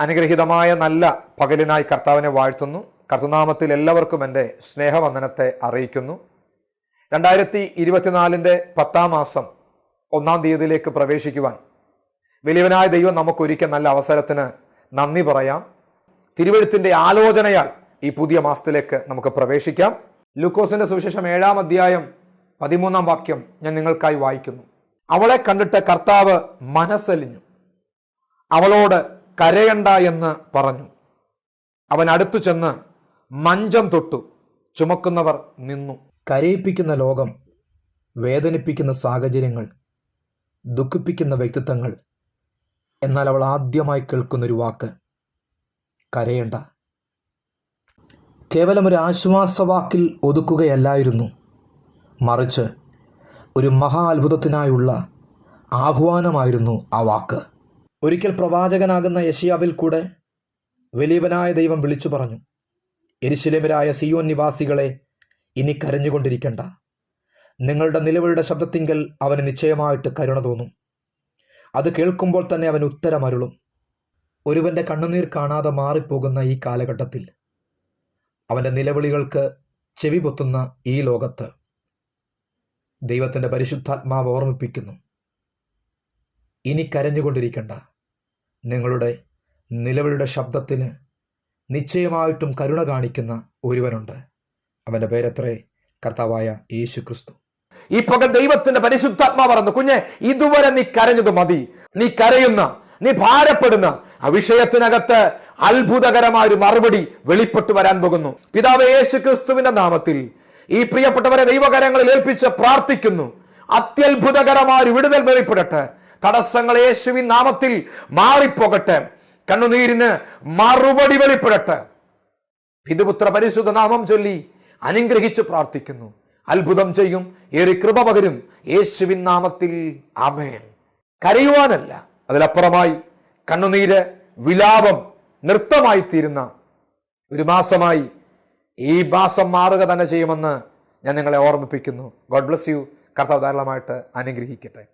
അനുഗ്രഹീതമായ നല്ല പകലിനായി കർത്താവിനെ വാഴ്ത്തുന്നു. കർത്തനാമത്തിൽ എല്ലാവർക്കും എന്റെ സ്നേഹവന്ദനത്തെ അറിയിക്കുന്നു. രണ്ടായിരത്തി ഇരുപത്തിനാലിന്റെ പത്താം മാസം ഒന്നാം തീയതിയിലേക്ക് പ്രവേശിക്കുവാൻ വലിയവനായ ദൈവം നമുക്കൊരിക്കൽ നല്ല അവസരത്തിന് നന്ദി പറയാം. തിരുവഴുത്തിന്റെ ആലോചനയാൽ ഈ പുതിയ മാസത്തിലേക്ക് നമുക്ക് പ്രവേശിക്കാം. ലൂക്കോസിന്റെ സുവിശേഷം ഏഴാം അധ്യായം പതിമൂന്നാം വാക്യം ഞാൻ നിങ്ങൾക്കായി വായിക്കുന്നു. അവളെ കണ്ടിട്ട് കർത്താവ് മനസ്സലിഞ്ഞു. അവളോട് കരയണ്ട എന്ന് പറഞ്ഞു. അവൻ അടുത്തു ചെന്ന് മഞ്ചം തൊട്ടു. ചുമക്കുന്നവർ നിന്നു. കരയിപ്പിക്കുന്ന ലോകം വേദനിപ്പിക്കുന്ന സാഹചര്യങ്ങൾ ദുഃഖിപ്പിക്കുന്ന വ്യക്തിത്വങ്ങൾ എന്നാൽ അവൾ ആദ്യമായി കേൾക്കുന്നൊരു വാക്ക് കരയണ്ട. കേവലം ഒരു ആശ്വാസവാക്കിൽ ഒതുക്കുകയല്ലായിരുന്നു. മറിച്ച് ഒരു മഹാ അത്ഭുതത്തിനായുള്ള ആഹ്വാനമായിരുന്നു ആ വാക്ക്. ഒരിക്കൽ പ്രവാചകനാകുന്ന യഷ്യാവിൽ കൂടെ വലിയവനായ ദൈവം വിളിച്ചു പറഞ്ഞു എരിശിലേമരായ സിയോൻ നിവാസികളെ ഇനി കരഞ്ഞുകൊണ്ടിരിക്കണ്ട. നിങ്ങളുടെ നിലവിളിയുടെ ശബ്ദത്തിങ്കൽ അവന് നിശ്ചയമായിട്ട് കരുണ തോന്നും. അത് കേൾക്കുമ്പോൾ തന്നെ അവൻ ഉത്തരമരുളും ഒരുവന്റെ കണ്ണുനീർ കാണാതെ മാറിപ്പോകുന്ന ഈ കാലഘട്ടത്തിൽ അവന്റെ നിലവിളികൾക്ക് ചെവി പൊത്തുന്ന ഈ ലോകത്ത് ദൈവത്തിന്റെ പരിശുദ്ധാത്മാവ് ഓർമ്മിപ്പിക്കുന്നു. ഇനി കരഞ്ഞുകൊണ്ടിരിക്കണ്ട. നിങ്ങളുടെ നിലവിളിയുടെ ശബ്ദത്തിന് നിശ്ചയമായിട്ടും കരുണ കാണിക്കുന്ന ഒരുവനുണ്ട്. അവന്റെ പേരത്രേ? കർത്താവായ യേശു ക്രിസ്തു ഈ ദൈവത്തിന്റെ പരിശുദ്ധാത്മാ പറഞ്ഞു കുഞ്ഞെ ഇതുവരെ നീ കരഞ്ഞത് മതി. നീ കരയുന്ന നീ ഭാരപ്പെടുന്ന ആ വിഷയത്തിനകത്ത് അത്ഭുതകരമായ ഒരു മറുപടി വെളിപ്പെട്ടു വരാൻ പോകുന്നു. പിതാവ് യേശു ക്രിസ്തുവിന്റെ നാമത്തിൽ ഈ പ്രിയപ്പെട്ടവരെ ദൈവകരങ്ങളിൽ ഏൽപ്പിച്ച് പ്രാർത്ഥിക്കുന്നു. അത്യത്ഭുതകരമായ ഒരു വിടുതൽ വെളിപ്പെടട്ടെ. തടസ്സങ്ങൾ യേശുവിൻ നാമത്തിൽ മാറിപ്പോകട്ടെ. കണ്ണുനീരിന് മറുപടി വെളിപ്പെടട്ടെ. പിതുപുത്ര പരിശുദ്ധ നാമം ചൊല്ലി അനുഗ്രഹിച്ചു പ്രാർത്ഥിക്കുന്നു. അത്ഭുതം ചെയ്യും. ഏറെ കൃപ പകരും യേശുവിൻ നാമത്തിൽ. അമേൻ കരയുവാനല്ല. അതിലപ്പുറമായി കണ്ണുനീര് വിലാപം നൃത്തമായി തീരുന്ന ഒരു മാസമായി ഈ മാസം മാറുക തന്നെ ചെയ്യുമെന്ന് ഞാൻ നിങ്ങളെ ഓർമ്മിപ്പിക്കുന്നു. ഗോഡ് ബ്ലസ് യു കർത്താവ് ധാരാളമായിട്ട് അനുഗ്രഹിക്കട്ടെ.